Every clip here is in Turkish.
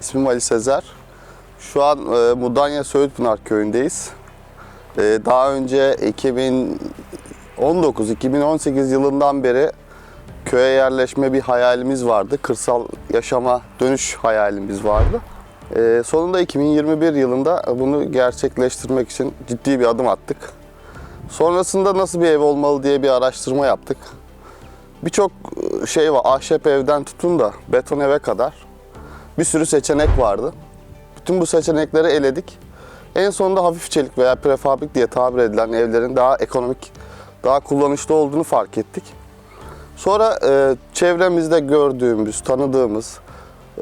İsmim Ali Sezer. Şu an e, Mudanya Söğütpınar köyündeyiz. E, daha önce 2019-2018 yılından beri köye yerleşme bir hayalimiz vardı. Kırsal yaşama dönüş hayalimiz vardı. E, sonunda 2021 yılında bunu gerçekleştirmek için ciddi bir adım attık. Sonrasında nasıl bir ev olmalı diye bir araştırma yaptık. Birçok e, şey var. Ahşap evden tutun da beton eve kadar bir sürü seçenek vardı. Bütün bu seçenekleri eledik. En sonunda hafif çelik veya prefabrik diye tabir edilen evlerin daha ekonomik, daha kullanışlı olduğunu fark ettik. Sonra e, çevremizde gördüğümüz, tanıdığımız,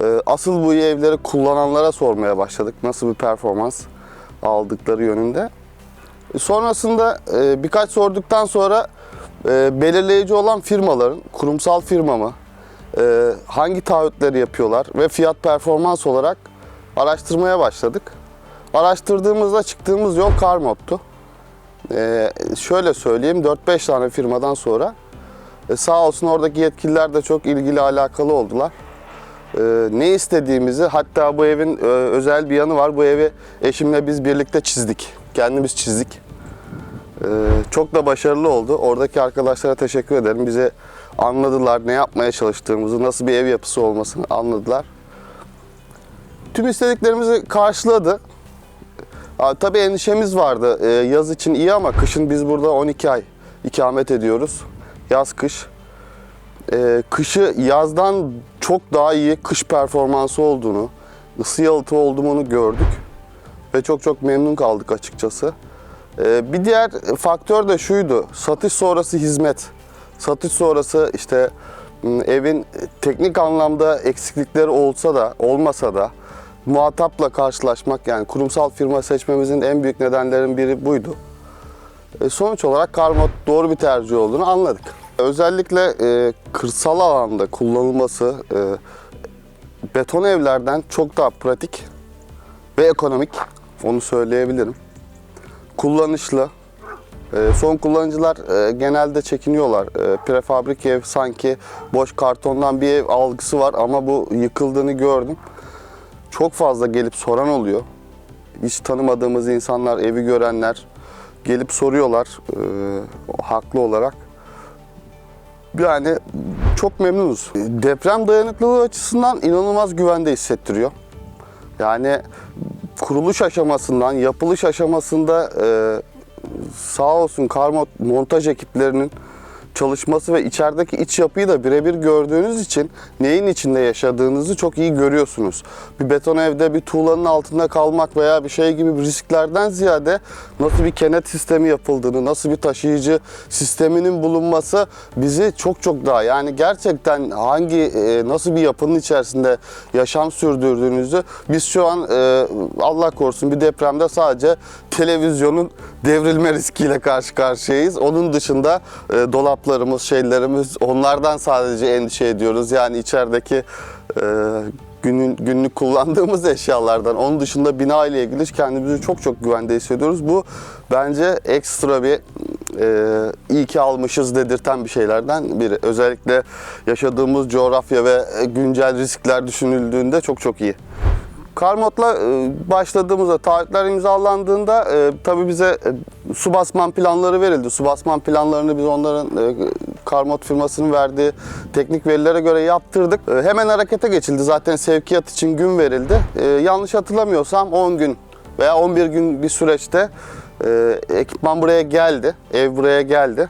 e, asıl bu evleri kullananlara sormaya başladık. Nasıl bir performans aldıkları yönünde. E, Sonrasında e, birkaç sorduktan sonra e, belirleyici olan firmaların, kurumsal firma mı, e, hangi taahhütleri yapıyorlar ve fiyat performans olarak araştırmaya başladık. Araştırdığımızda çıktığımız yol Carmod'tu. E, şöyle söyleyeyim 4-5 tane firmadan sonra e, sağ olsun oradaki yetkililer de çok ilgili alakalı oldular. E, ne istediğimizi hatta bu evin e, özel bir yanı var. Bu evi eşimle biz birlikte çizdik. Kendimiz çizdik. Ee, çok da başarılı oldu. Oradaki arkadaşlara teşekkür ederim. Bize anladılar ne yapmaya çalıştığımızı, nasıl bir ev yapısı olmasını anladılar. Tüm istediklerimizi karşıladı. Tabii endişemiz vardı. Ee, yaz için iyi ama kışın biz burada 12 ay ikamet ediyoruz. Yaz kış. Ee, kışı yazdan çok daha iyi kış performansı olduğunu, ısı yalıtı olduğunu gördük. Ve çok çok memnun kaldık açıkçası. Ee, Bir diğer faktör de şuydu. Satış sonrası hizmet. Satış sonrası işte m, evin teknik anlamda eksiklikleri olsa da olmasa da muhatapla karşılaşmak yani kurumsal firma seçmemizin en büyük nedenlerin biri buydu. E, Sonuç olarak Karmot doğru bir tercih olduğunu anladık. Özellikle e, kırsal alanda kullanılması e, beton evlerden çok daha pratik ve ekonomik onu söyleyebilirim kullanışlı. Ee, son kullanıcılar e, genelde çekiniyorlar. E, prefabrik ev sanki boş kartondan bir ev algısı var ama bu yıkıldığını gördüm. Çok fazla gelip soran oluyor. Hiç tanımadığımız insanlar, evi görenler gelip soruyorlar e, haklı olarak. Yani çok memnunuz. Deprem dayanıklılığı açısından inanılmaz güvende hissettiriyor. Yani kuruluş aşamasından, yapılış aşamasında e, sağ olsun Karmot montaj ekiplerinin çalışması ve içerideki iç yapıyı da birebir gördüğünüz için neyin içinde yaşadığınızı çok iyi görüyorsunuz. Bir beton evde bir tuğlanın altında kalmak veya bir şey gibi risklerden ziyade nasıl bir kenet sistemi yapıldığını, nasıl bir taşıyıcı sisteminin bulunması bizi çok çok daha yani gerçekten hangi e, nasıl bir yapının içerisinde yaşam sürdürdüğünüzü biz şu an e, Allah korusun bir depremde sadece televizyonun devrilme riskiyle karşı karşıyayız. Onun dışında e, dolaplarımız, şeylerimiz onlardan sadece endişe ediyoruz. Yani içerideki e, günün, günlük kullandığımız eşyalardan. Onun dışında bina ile ilgili kendimizi çok çok güvende hissediyoruz. Bu bence ekstra bir e, iyi ki almışız dedirten bir şeylerden biri. Özellikle yaşadığımız coğrafya ve güncel riskler düşünüldüğünde çok çok iyi. Karmot'la e, başladığımızda, taahhütler imzalandığında e, tabii bize e, su basman planları verildi. Su basman planlarını biz onların Karmot firmasının verdiği teknik verilere göre yaptırdık. Hemen harekete geçildi. Zaten sevkiyat için gün verildi. Yanlış hatırlamıyorsam 10 gün veya 11 gün bir süreçte ekipman buraya geldi. Ev buraya geldi.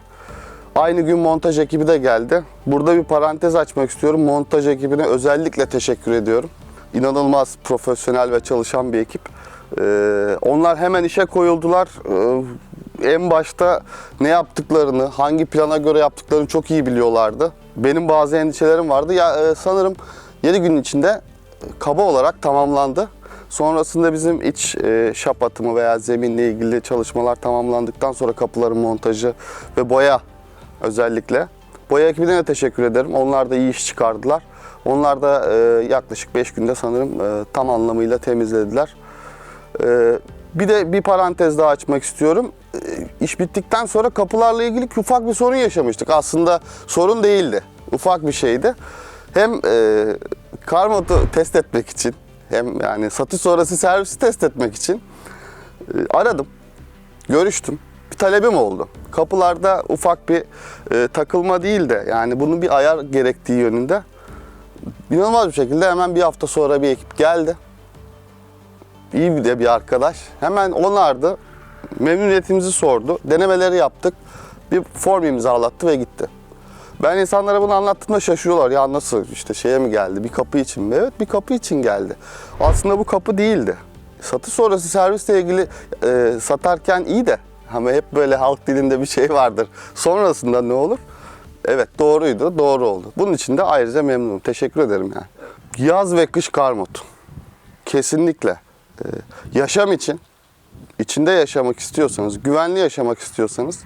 Aynı gün montaj ekibi de geldi. Burada bir parantez açmak istiyorum. Montaj ekibine özellikle teşekkür ediyorum. İnanılmaz profesyonel ve çalışan bir ekip. Ee, onlar hemen işe koyuldular. Ee, en başta ne yaptıklarını, hangi plana göre yaptıklarını çok iyi biliyorlardı. Benim bazı endişelerim vardı. Ya e, sanırım 7 gün içinde kaba olarak tamamlandı. Sonrasında bizim iç e, şap veya zeminle ilgili çalışmalar tamamlandıktan sonra kapıların montajı ve boya özellikle. Boya ekibine de teşekkür ederim. Onlar da iyi iş çıkardılar. Onlar da e, yaklaşık 5 günde sanırım e, tam anlamıyla temizlediler. E, bir de bir parantez daha açmak istiyorum. E, iş bittikten sonra kapılarla ilgili ufak bir sorun yaşamıştık. Aslında sorun değildi. Ufak bir şeydi. Hem e, Karmot'u test etmek için hem yani satış sonrası servisi test etmek için e, aradım. Görüştüm. Bir talebim oldu. Kapılarda ufak bir e, takılma değil de yani bunun bir ayar gerektiği yönünde inanılmaz bir şekilde hemen bir hafta sonra bir ekip geldi. İyi bir de bir arkadaş. Hemen onardı. Memnuniyetimizi sordu. Denemeleri yaptık. Bir form imzalattı ve gitti. Ben insanlara bunu anlattığımda şaşırıyorlar. Ya nasıl işte şeye mi geldi? Bir kapı için mi? Evet bir kapı için geldi. Aslında bu kapı değildi. Satış sonrası servisle ilgili e, satarken iyi de ama hep böyle halk dilinde bir şey vardır. Sonrasında ne olur? Evet doğruydu, doğru oldu. Bunun için de ayrıca memnunum. Teşekkür ederim yani. Yaz ve kış karmut. Kesinlikle. Ee, yaşam için, içinde yaşamak istiyorsanız, güvenli yaşamak istiyorsanız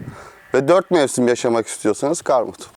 ve dört mevsim yaşamak istiyorsanız karmut.